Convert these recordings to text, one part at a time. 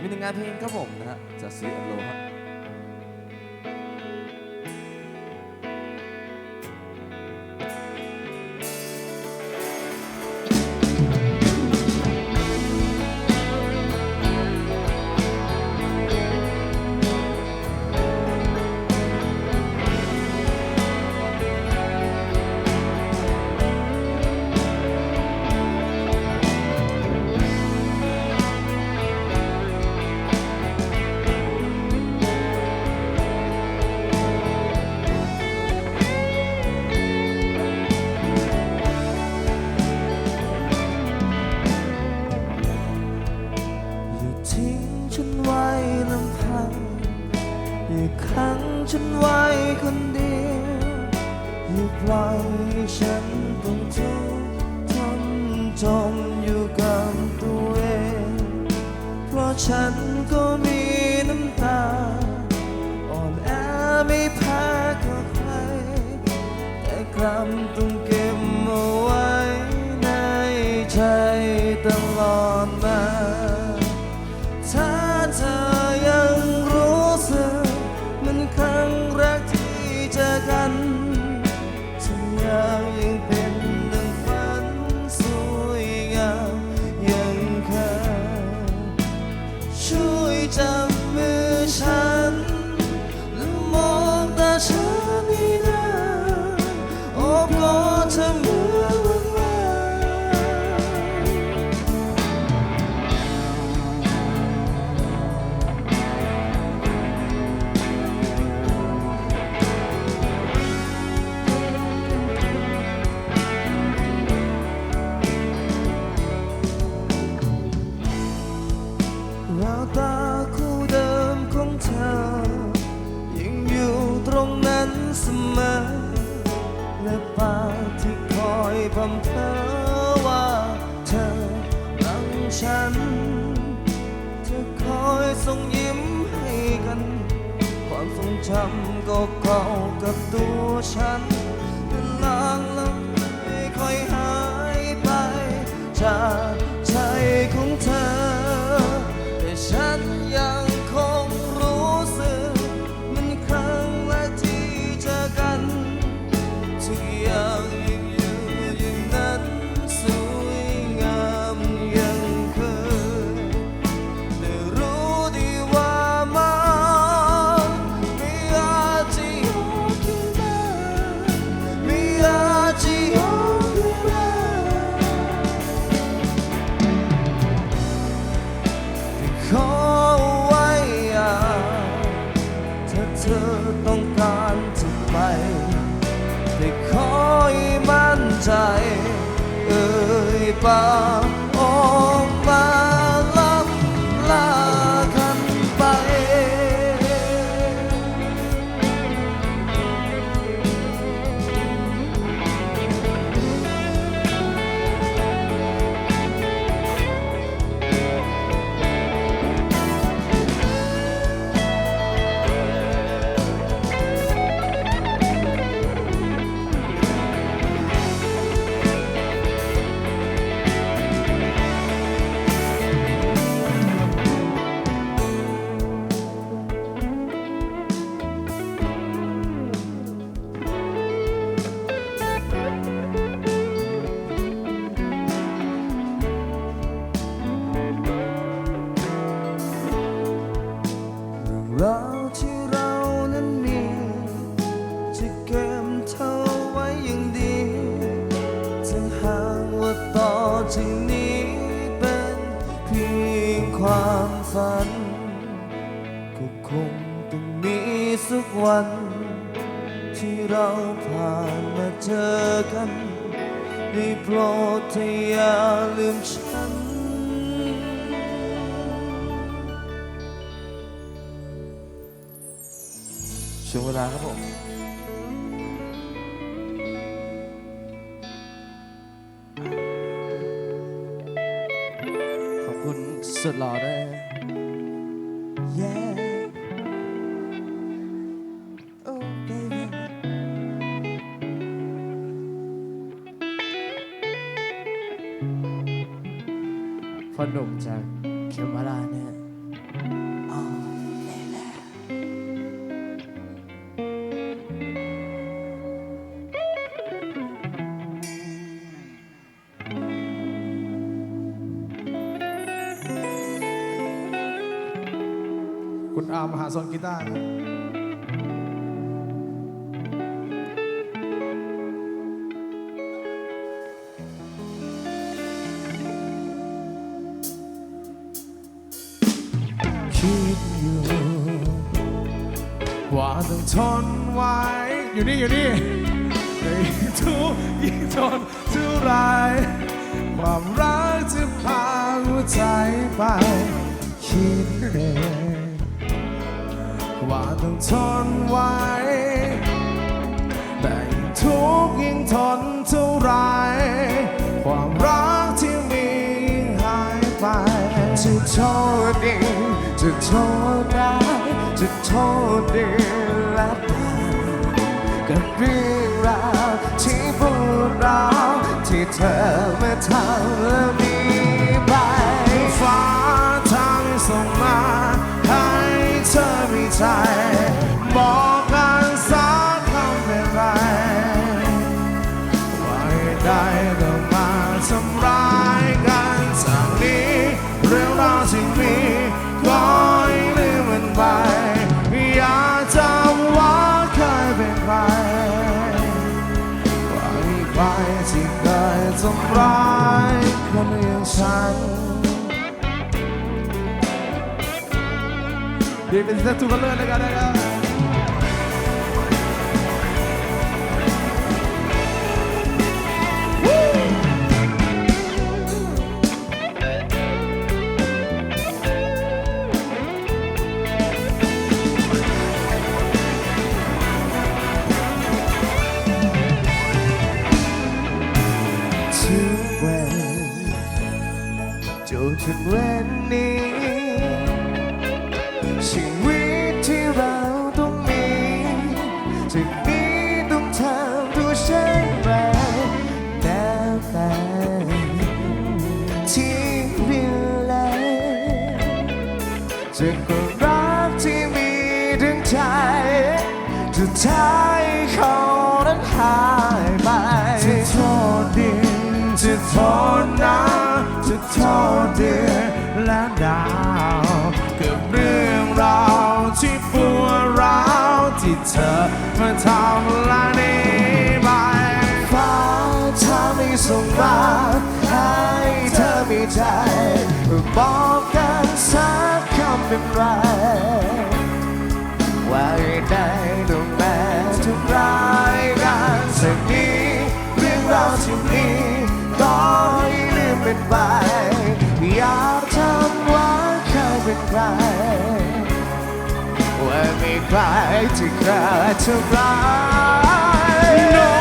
มีหนึ่งงานเพลงครับผมนะฮะจะซื้ออโลฮะ 찬 ทำก็เข้ากับตัวฉันเป็นลาง ธอต้องการจะไปได้ขอใมั่นใจ เอ่ยปากางว่าต่อจากนี้เป็นเพียงความฝัน ก็คงต้องมีสักวัน ที่เราผ่านมาเจอกันได้โปรดเธออย่าลืมฉันช่วงเวลาครับผม สุดหล่อด้วย yeah. พ่อหนุ่มากเา คุณอามหาซอนกีตาร์นะคิดอยู่ว่าต้องทนไว้ อยู่นี่ อยู่นี่แต่ยิ่งทุกข์ยิ่งทนเท่าไรความรักจะพาหัวใจไปคิดเอง ว่าต้องทนไว้ แต่ยิ่งทุกข์ยิ่งทนเท่าไร ความรักที่มียิ่งหายไป จะโทษดีจะโทษได้จะโทษดีและตายกับเรื่องราวที่ปวดร้าที่เธอมาทำและมี ใจบอกกันสักคำเป็นไรว่าเหตุใดต้องมาทำร้ายกันจากนี้เรื่องราวที่มีก็ให้ลืมมันไปอย่าจำว่าเคยเป็นใครว่ามีใครที่เคยทำร้ายคนอย่างฉัน ดีเป็นเซ จะก็รักที่มีถึงใจจะทายเขานั้นหายไปจะโทษดินจะโทษน้ำจะโทษเดือนและดาวกับเรื่องราวที่ปวดร้าวที่เธอมาทำลายนี้ไปฟ้าถ้าไม่ส่งมาให้เธอมีใจบอก เป็นไรว่าได้ต้องแม้ทำร้ายกันสักนี้เรื่องราวที่มีก็ให้ลืมเป็นไปอยากทำว่าเคยเป็นใครว่ามีใครที่เคยทำร้าย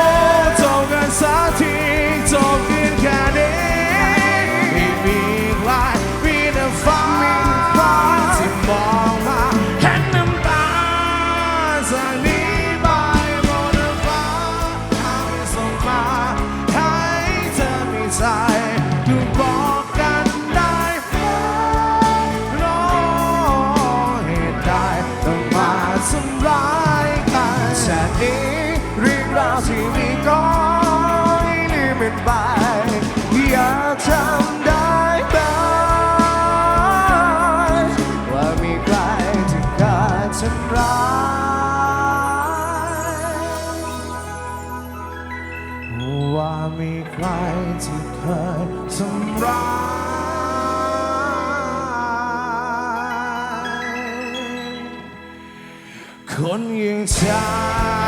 ที่เคยทำร้ายคนอย่างใจ